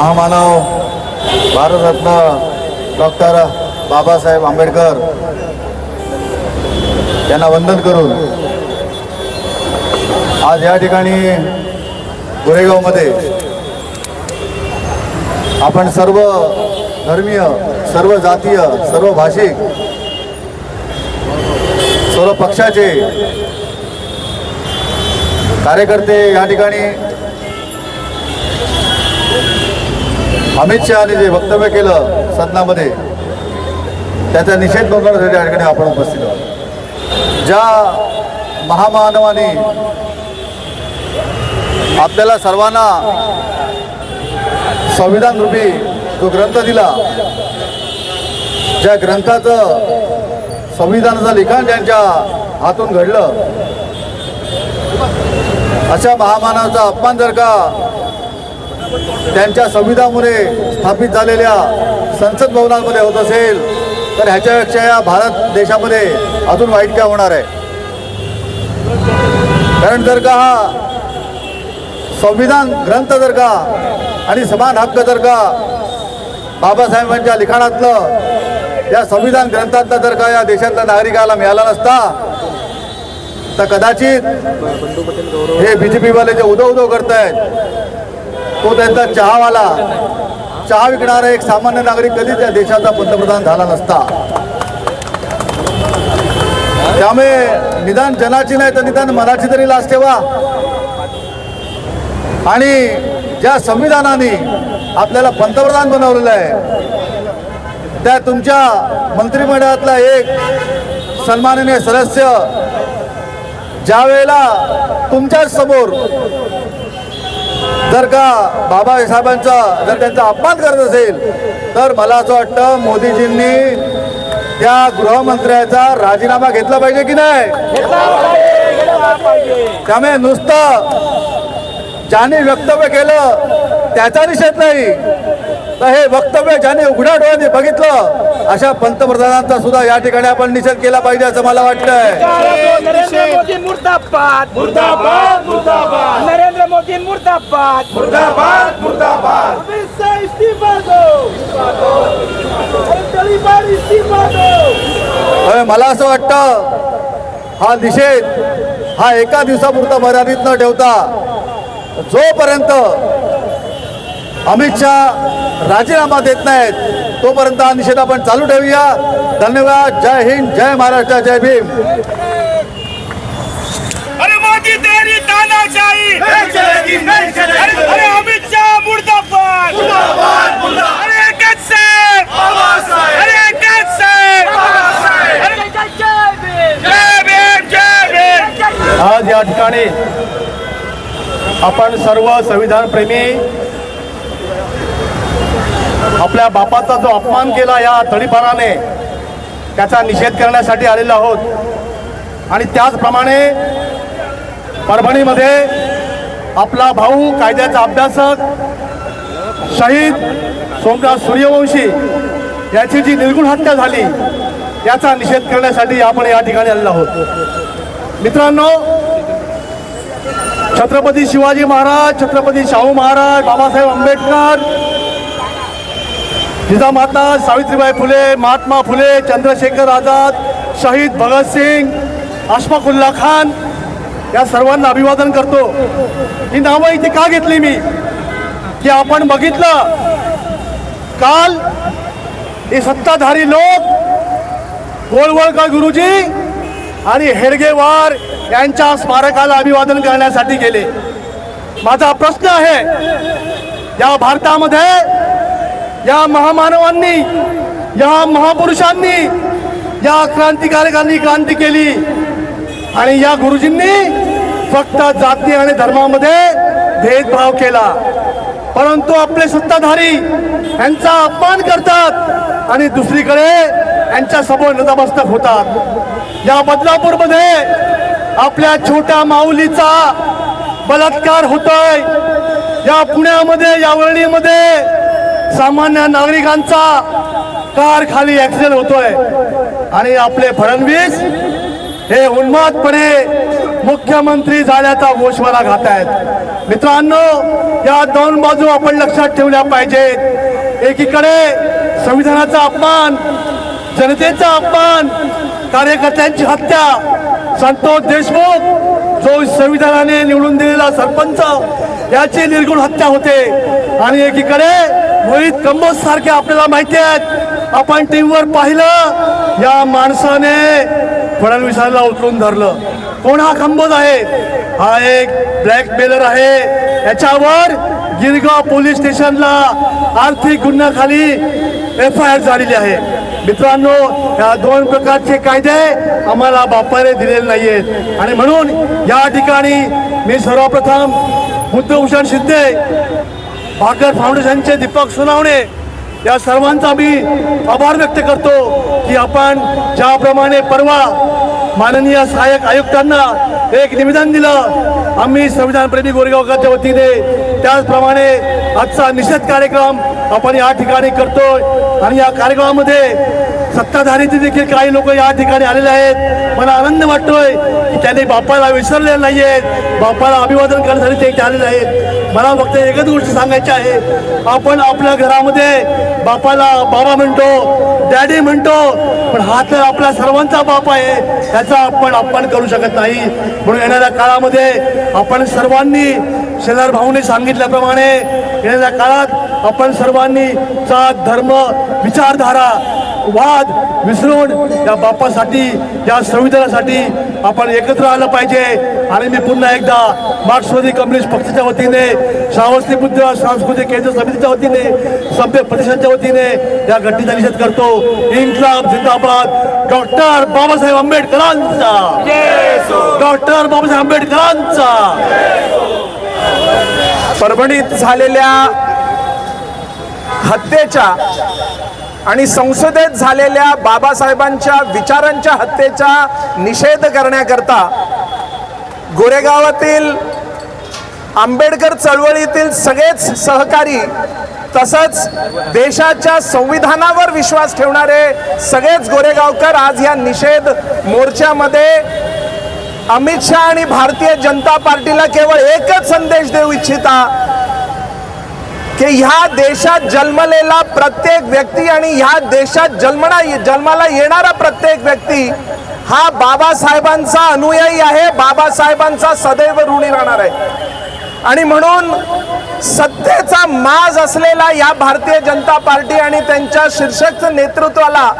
महामानव भारतरत्न डॉक्टर बाबासाहेब आंबेडकर यांना वंदन करून आज या ठिकाणी गोरेगावमध्ये आपण सर्व धर्मीय सर्व जातीय सर्व भाषिक सर्व पक्षाचे कार्यकर्ते या ठिकाणी अमित शहाने जे वक्तव्य केलं सदनामध्ये त्याचा निषेध नोंदवण्यासाठी या ठिकाणी आपण उपस्थित आहोत. ज्या महामानवाने आपल्याला सर्वांना संविधान रूपी जो ग्रंथ दिला ज्या ग्रंथाचं संविधानाचं लिखाण ज्यांच्या हातून घडलं अशा महामानवाचा अपमान जर का त्यांच्या संविधानामुळे स्थापित झालेल्या संसद भवनामध्ये होत असेल तर ह्याच्यापेक्षा या भारत देशामध्ये अजून वाईट काय होणार आहे? कारण जर का हा संविधान ग्रंथ जर का आणि समान हक्क जर का बाबासाहेबांच्या लिखाणातलं या संविधान ग्रंथातलं जर का या देशातल्या नागरिकाला मिळाला नसता तर कदाचित हे बी जे पीवाले जे उदो उदो आहेत तो त्यांचा चहावाला चहा विकणारा एक सामान्य नागरिक कधी त्या देशाचा पंतप्रधान झाला नसता. त्यामुळे निदान जनाची नाही तर निदान मनाची तरी लाच ठेवा. आणि ज्या संविधानाने आपल्याला पंतप्रधान बनवलेलं आहे त्या तुमच्या मंत्रिमंडळातला एक सन्माननीय सदस्य ज्या वेळेला तुमच्याच समोर जर का बाबासाहेबांचा जर त्यांचा अपमान करत असेल तर मला असं वाटतं मोदीजींनी त्या गृहमंत्र्याचा राजीनामा घेतला पाहिजे की नाही? त्यामुळे नुसतं ज्याने वक्तव्य केलं त्याचा निषेध नाही. तर हे वक्तव्य ज्याने उघड्या डोळ्याने बघितलं अशा पंतप्रधानांचा सुद्धा या ठिकाणी आपण निषेध केला पाहिजे असं मला वाटतंय. मोदी मुर्दाबाद मुर्दाबाद मुर्दाबाद शाह इस्तीफा दो अरे तलिबान इस्तीफा दो मला असं वाटतं हा निषेध हा एका दिवसापुरता मर्यादित न ठेवता जोपर्यंत अमित शहा राजीनामा देत नाहीत तोपर्यंत हा निषेध आपण चालू ठेवूया. धन्यवाद. जय हिंद जय महाराष्ट्र जय भीम. तानाशाही नहीं चलेगी नहीं चलेगी अरे अमित शाह मुर्दाबाद. मुर्दाबाद मुर्दाबाद. अरे एकच साहेब. अरे एकच साहेब. आज या ठिकाणी आपण सर्व संविधान प्रेमी आपल्या बापाचा जो अपमान केला या तडीपाराने त्याचा निषेध करण्यासाठी आलेलो आहोत. आणि त्याचप्रमाणे परभणीमध्ये आपला भाऊ कायद्याचा अभ्यासक शहीद सोमनाथ सूर्यवंशी याची जी निर्गुण हत्या झाली याचा निषेध करण्यासाठी आपण या ठिकाणी आलेलो आहोत. मित्रांनो छत्रपती शिवाजी महाराज छत्रपती शाहू महाराज बाबासाहेब आंबेडकर जिजामाता सावित्रीबाई फुले महात्मा फुले चंद्रशेखर आझाद शहीद भगतसिंग अशफाकुल्ला खान या सर्वांना अभिवादन करतो. ही नावं इथे का घेतली मी? की आपण बघितलं काल हे सत्ताधारी लोक गोळवळकर गुरुजी आणि हेडगेवार यांच्या स्मारकाला अभिवादन करण्यासाठी गेले. माझा प्रश्न आहे या भारतामध्ये या महामानवांनी या महापुरुषांनी या क्रांतिकारकांनी क्रांती केली. आणि या गुरुजींनी फक्त जाती आणि धर्मामध्ये भेदभाव केला. परंतु आपले सत्ताधारी यांचा अपमान करतात आणि दुसरीकडे यांच्या समोर नतमस्तक होतात. या बदलापूरमध्ये आपल्या छोट्या माऊलीचा बलात्कार होतोय. या पुण्यामध्ये या वळणीमध्ये सामान्य नागरिकांचा कार खाली ऍक्सिडेंट होतोय. आणि आपले फडणवीस हे उन्मादपणे मुख्यमंत्री झाल्याचा घोषवाला घात आहेत. मित्रांनो या दोन बाजू आपण लक्षात ठेवल्या पाहिजेत. एकीकडे संविधानाचा अपमान जनतेचा अपमान कार्यकर्त्यांची हत्या संतोष देशमुख जो संविधानाने निवडून दिलेला सरपंच याची निर्गुण हत्या होते. आणि एकीकडे मोहित कंबोज सारखे आपल्याला माहिती आहेत. आपण टीव्हीवर पाहिलं या माणसाने फडणवीसांना उचलून धरलं. कोण हा खंबोज आहे? हा एक ब्लॅकमेलर आहे. याच्यावर गिरगाव पोलीस स्टेशनला आर्थिक गुन्ह्याखाली एफ आय आर झालेली आहे. मित्रांनो या दोन प्रकारचे कायदे आम्हाला बापाने दिलेले नाहीयेत. आणि म्हणून या ठिकाणी मी सर्वप्रथम बुद्धभूषण शिंदे भाकर फाउंडेशनचे दीपक सोनावणे या सर्वांचा मी आभार व्यक्त करतो की आपण ज्याप्रमाणे परवा माननीय सहाय्यक आयुक्तांना एक निवेदन दिलं आम्ही संविधानप्रेमी गोरेगावकरच्या वतीने त्याचप्रमाणे आजचा निषेध कार्यक्रम आपण या ठिकाणी करतोय. आणि या कार्यक्रमामध्ये सत्ताधारीचे देखील काही लोक या ठिकाणी आलेले आहेत. मला आनंद वाटतोय की त्यांनी बापाला विसरलेले नाही आहेत बापाला अभिवादन करण्यासाठी ते आलेले आहेत. मला फक्त एकच गोष्ट सांगायची आहे. आपण आपल्या घरामध्ये बापाला बाबा म्हणतो डॅडी म्हणतो पण हा तर आपला सर्वांचा बाप आहे. त्याचा आपण अपमान करू शकत नाही. म्हणून येणाऱ्या काळामध्ये आपण सर्वांनी शेलार भाऊने सांगितल्याप्रमाणे येणाऱ्या काळात आपण सर्वांनी जात धर्म विचारधारा वाद विसरून या बापासाठी या संविधानासाठी आपण एकत्र आलं पाहिजे. आणि मी पुन्हा एकदा मार्क्सवादी कम्युनिस्ट पक्षाच्या वतीने श्रावस्ती बुद्ध सांस्कृतिक केंद्र समितीच्या वतीने सभ्य प्रतिष्ठानच्या वतीने या घटनेचा निषेध करतो. इन्क्लाब जिंदाबाद. डॉक्टर बाबासाहेब आंबेडकरांचा. डॉक्टर बाबासाहेब आंबेडकरांचा. परभणीत झालेल्या हत्येच्या आणि संसदेत झालेल्या बाबासाहेबांच्या विचारांच्या हत्येचा निषेध करण्याकरता गोरेगावातील आंबेडकर चळवळीतील सगळेच सहकारी तसंच देशाच्या संविधानावर विश्वास ठेवणारे सगळेच गोरेगावकर आज या निषेध मोर्चामध्ये अमित शहा आणि भारतीय जनता पार्टीला केवळ एकच संदेश देऊ इच्छिता की ह्या देशात जन्मलेला प्रत्येक व्यक्ती आणि ह्या देशात जन्मना जन्माला येणारा प्रत्येक व्यक्ती हा बाबासाहेबांचा अनुयायी आहे बाबासाहेबांचा सदैव ऋणी राहणार आहे. आणि म्हणून सत्तेचा माज असलेला या भारतीय जनता पार्टी आणि त्यांच्या शीर्षक नेतृत्वाला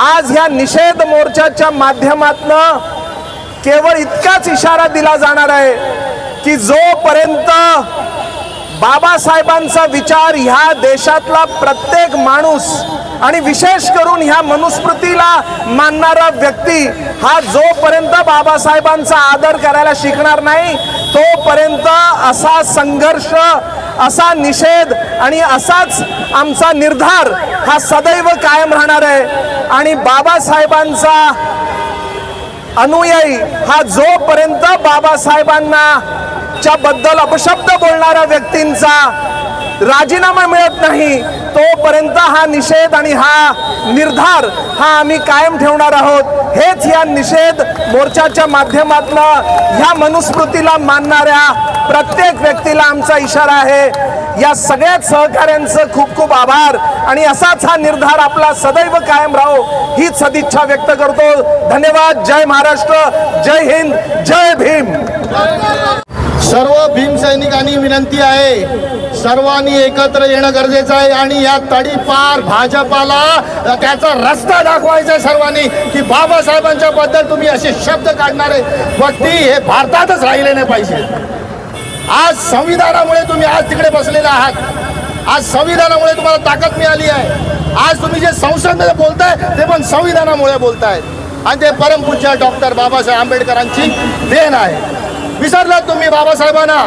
आज ह्या निषेध मोर्चाच्या माध्यमातनं केवळ इतकाच इशारा दिला जाणार आहे की जोपर्यंत बाबासाहेबांचा विचार ह्या देशातला प्रत्येक माणूस आणि विशेष करून ह्या मनुस्मृतीला मानणारा व्यक्ती हा जोपर्यंत बाबासाहेबांचा आदर करायला शिकणार नाही तोपर्यंत असा संघर्ष असा निषेध आणि असाच आमचा निर्धार हा सदैव कायम राहणार आहे. आणि बाबासाहेबांचा अनुयायी हा जोपर्यंत बाबासाहेबांना च्या बद्दल अपशब्द बोलणाऱ्या व्यक्तींचा राजीनामा मिळत नाही. तोपर्यंत हा निषेध आणि हा निर्धार हा आम्ही कायम ठेवणार आहोत. हेच या निषेध मोर्चाच्या माध्यमातून ह्या मनुस्मृतीला मानणाऱ्या प्रत्येक व्यक्तीला आमचा इशारा आहे. या सगळ्याच सहकाऱ्यांचं खूप खूप आभार आणि असाच हा निर्धार आपला सदैव कायम राहो हीच सदिच्छा व्यक्त करतो. धन्यवाद. जय महाराष्ट्र. जय हिंद. जय भीम. सर्व भीमसैनिकांनी विनंती आहे. सर्वांनी एकत्र येणं गरजेचं आहे आणि या तडीपार भाजपाला त्याचा रस्ता दाखवायचा आहे सर्वांनी की बाबासाहेबांच्या बद्दल तुम्ही असे शब्द काढणारे व्यक्ती हे भारतातच राहिले नाही पाहिजे. आज संविधानामुळे तुम्ही आज तिकडे बसलेले आहात. आज संविधानामुळे तुम्हाला ताकद मिळाली आहे. आज तुम्ही जे संसदेमध्ये बोलताय ते पण संविधानामुळे बोलताय आणि ते परमपूज्य डॉक्टर बाबासाहेब आंबेडकरांची देण आहे. विसरलात तुम्ही बाबासाहेबांना.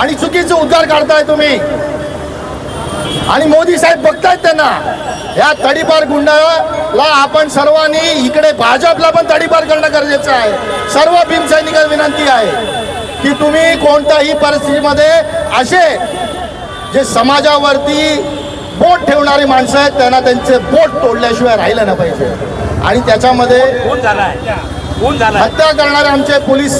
आणि चुकीचे उद्गार काढताय तुम्ही. आणि मोदी साहेब बघतायत त्यांना. या तडीपार गुंडाला आपण सर्वांनी इकडे भाजपला पण तडीपार करणं गरजेचं आहे. सर्व भीमसैनिकांना विनंती आहे की तुम्ही कोणत्याही परिस्थितीमध्ये असे जे समाजावरती बोट ठेवणारी माणसं आहेत त्यांना त्यांचे बोट तोडल्याशिवाय राहिलं ना पाहिजे. आणि त्याच्यामध्ये हत्या करणारे आमचे पोलीस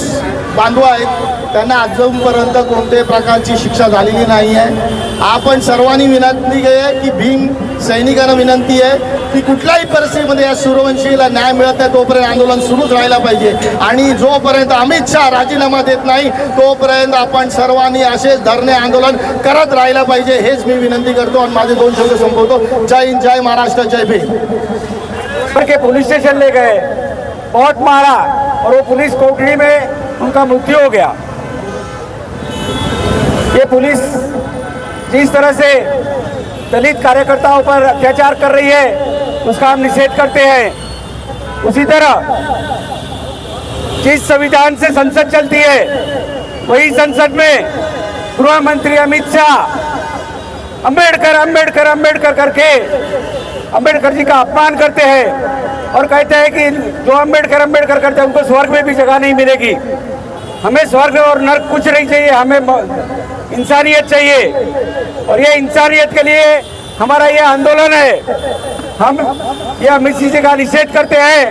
बांधव आहेत. त्यांना अजूनपर्यंत कोणत्याही प्रकारची शिक्षा झालेली नाही आहे. आपण सर्वांनी विनंती आहे की भीम सैनिकांना विनंती आहे की कुठल्याही परिस्थितीमध्ये या सूर्यवंशीला न्याय मिळत नाही तोपर्यंत आंदोलन सुरूच राहायला पाहिजे. आणि जोपर्यंत अमित शहा राजीनामा देत नाही तोपर्यंत आपण सर्वांनी असेच धरणे आंदोलन करत राहायला पाहिजे हेच मी विनंती करतो आणि माझे दोन शब्द संपवतो. जय हिंद जय महाराष्ट्र जय भीम. पुलिस स्टेशन ले गए बहुत मारा और वो पुलिस कोठरी में उनका मृत्यु हो गया। ये पुलिस जिस तरह से दलित कार्यकर्ताओं पर अत्याचार कर रही है, उसका हम निषेध करते हैं। उसी तरह जिस संविधान से संसद चलती है, वही संसद में गृह मंत्री अमित शाह, अंबेडकर अंबेडकर अंबेडकर करके अंबेडकर जी का अपमान करते हैं। और कहते हैं कि जो अंबेडकर अंबेडकर करते हैं, उनको स्वर्ग में भी जगह नहीं मिलेगी। हमें स्वर्ग और नर्क कुछ नहीं चाहिए, हमें इंसानियत चाहिए। और ये इंसानियत के लिए हमारा ये आंदोलन है। हम ये सिंह जी का निषेध करते हैं।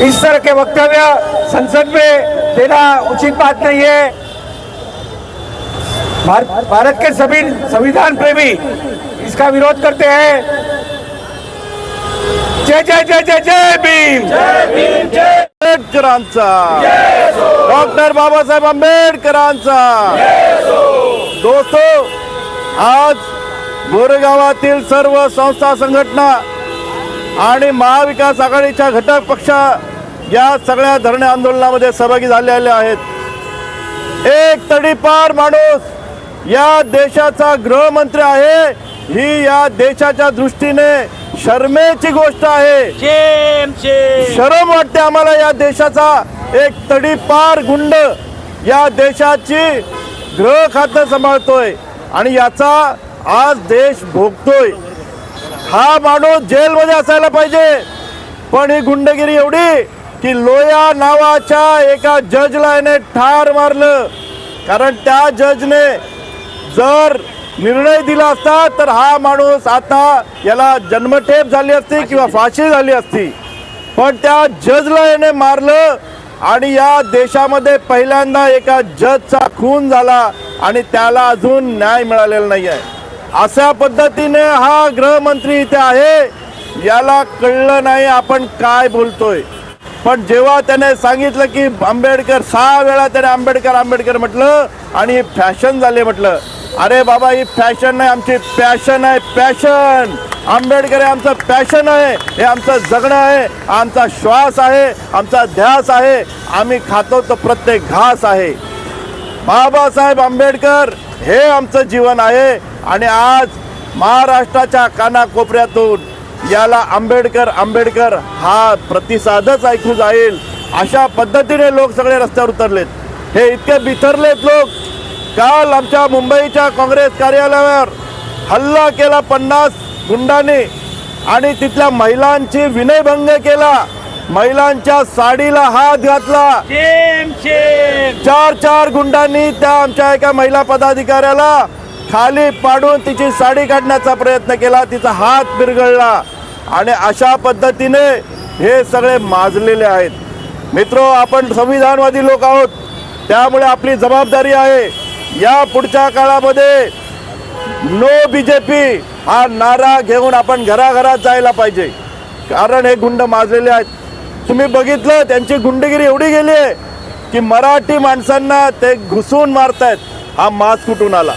इस तरह के वक्तव्य संसद में देना उचित बात नहीं है। भारत के सभी संविधान प्रेमी इसका विरोध करते हैं। जय जय जय जय जय भीम! आंबेडकरांचा डॉक्टर बाबासाहेब आंबेडकरांचा! दोस्तो आज गोरेगावातील सर्व संस्था संघटना आणि महाविकास आघाडीच्या घटक पक्ष या सगळ्या धरणे आंदोलनामध्ये सहभागी झालेले आहेत. एक तडीपार माणूस या देशाचा गृहमंत्री आहे. ही या देशाच्या दृष्टीने शर्मेची गोष्ट आहे. शरम वाटते आम्हाला या देशाचा. एक तडीपार गुंड या देशाची गृह खातं सांभाळतोय आणि याचा आज देश भोगतोय. हा माणूस जेलमध्ये असायला पाहिजे. पण ही गुंडगिरी एवढी की लोया नावाच्या एका जजला याने ठार मारलं. कारण त्या जजने जर निर्णय दिला असता तर हा माणूस आता याला जन्मठेप झाली असती किंवा फाशी झाली असती. पण त्या जजला याने मारलं आणि या देशामध्ये पहिल्यांदा एका जजचा खून झाला आणि त्याला अजून न्याय मिळालेला नाही आहे अशा पद्धतीने हा गृहमंत्री इथे आहे. याला कळलं नाही आपण काय बोलतोय. पण जेव्हा त्याने सांगितलं की आंबेडकर सहा वेळा त्याने आंबेडकर आंबेडकर म्हटलं आणि फॅशन झाली म्हटलं अरे बाबा ही फॅशन नाही आमची पॅशन आहे पॅशन आंबेडकर हे आमचं पॅशन आहे हे आमचं जगणं आहे आमचा श्वास आहे आमचा ध्यास आहे. आम्ही खातो तर प्रत्येक घास आहे. बाबासाहेब आंबेडकर हे आमचं जीवन आहे आणि आज महाराष्ट्राच्या कानाकोपऱ्यातून याला आंबेडकर आंबेडकर हा प्रतिसादच ऐकू जाईल. अशा पद्धतीने लोक सगळे रस्त्यावर उतरलेत. हे इतके बिथरलेत लोक काल आमच्या मुंबईच्या काँग्रेस कार्यालयावर हल्ला केला पन्नास गुंडांनी आणि तिथल्या महिलांची विनयभंग केला. महिलांच्या साडीला हात घातला. चार चार गुंडांनी त्या आमच्या एका महिला पदाधिकाऱ्याला खाली पाडून तिची साडी काढण्याचा प्रयत्न केला. तिचा हात बिरगळला आणि अशा पद्धतीने हे सगळे माजलेले आहेत. मित्रो आपण संविधानवादी लोक आहोत. त्यामुळे आपली जबाबदारी आहे. या पुढच्या काळामध्ये नो बीजेपी हा नारा घेऊन आपण घराघरात जायला पाहिजे. कारण हे गुंड माजलेले आहेत. तुम्ही बघितलं त्यांची गुंडगिरी एवढी गेली आहे की मराठी माणसांना ते घुसून मारतायत. हा माज कुठून आला?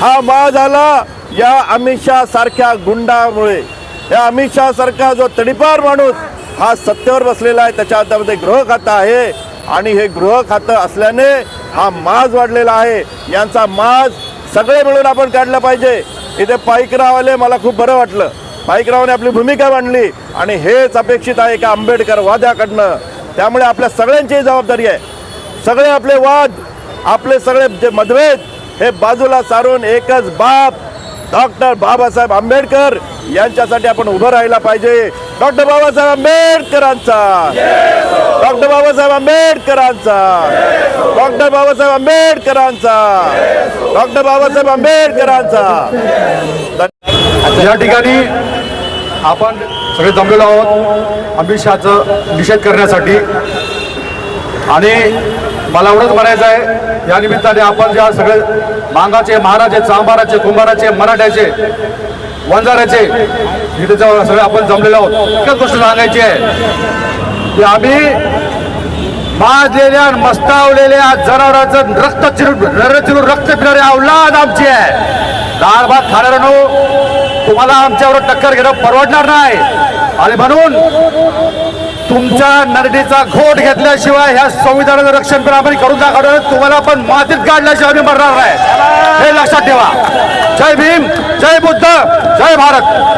हा माज आला या अमित शहा सारख्या गुंडामुळे. या अमित शहा सारखा जो तडीपार माणूस हा सत्तेवर बसलेला आहे. त्याच्या हातामध्ये ग्रह खाता आहे. आणि हे गृह खातं असल्याने हा माज वाढलेला आहे. यांचा माज सगळे मिळून आपण काढलं पाहिजे. इथे पाईकरावले मला खूप बरं वाटलं. पाईकरावने आपली भूमिका मांडली आणि हेच अपेक्षित आहे का आंबेडकर वाद्याकडनं. त्यामुळे आपल्या सगळ्यांची जबाबदारी आहे. सगळे आपले वाद आपले सगळे जे मतभेद हे बाजूला सारून एकच बाप डॉक्टर बाबासाहेब आंबेडकर यांच्यासाठी आपण उभं राहायला पाहिजे. डॉक्टर बाबासाहेब आंबेडकरांचा. डॉक्टर बाबासाहेब आंबेडकरांचा. डॉक्टर बाबासाहेब आंबेडकरांचा. डॉक्टर बाबासाहेब आंबेडकरांचा. या ठिकाणी आपण सगळे जमलेलो आहोत. अमित शहाचं निषेध करण्यासाठी. आणि मला एवढंच म्हणायचं आहे या निमित्ताने आपण ज्या सगळे मांगाचे महाराजे चांभाराचे कुंभाराचे मराठ्याचे वंजाराचे इथे जेव्हा सगळे आपण जमलेलो आहोत. एकच गोष्ट सांगायची आहे की आम्ही माजलेल्या मस्तावलेल्या जनावरांचं रक्त चिरून नर चिरून रक्त पिणारी अवलाद आमची आहे. डाळ भात खाणाऱ्यानो तुम्हाला आमच्यावर टक्कर घेणं परवडणार नाही. आणि म्हणून तुमच्या नरडीचा घोट घेतल्याशिवाय ह्या संविधानाचं रक्षण पण आपण करून दाखवणार तुम्हाला पण मातीत काढल्याशिवाय आम्ही मरणार नाही. हे लक्षात ठेवा. जय भीम जय बुद्ध जय भारत.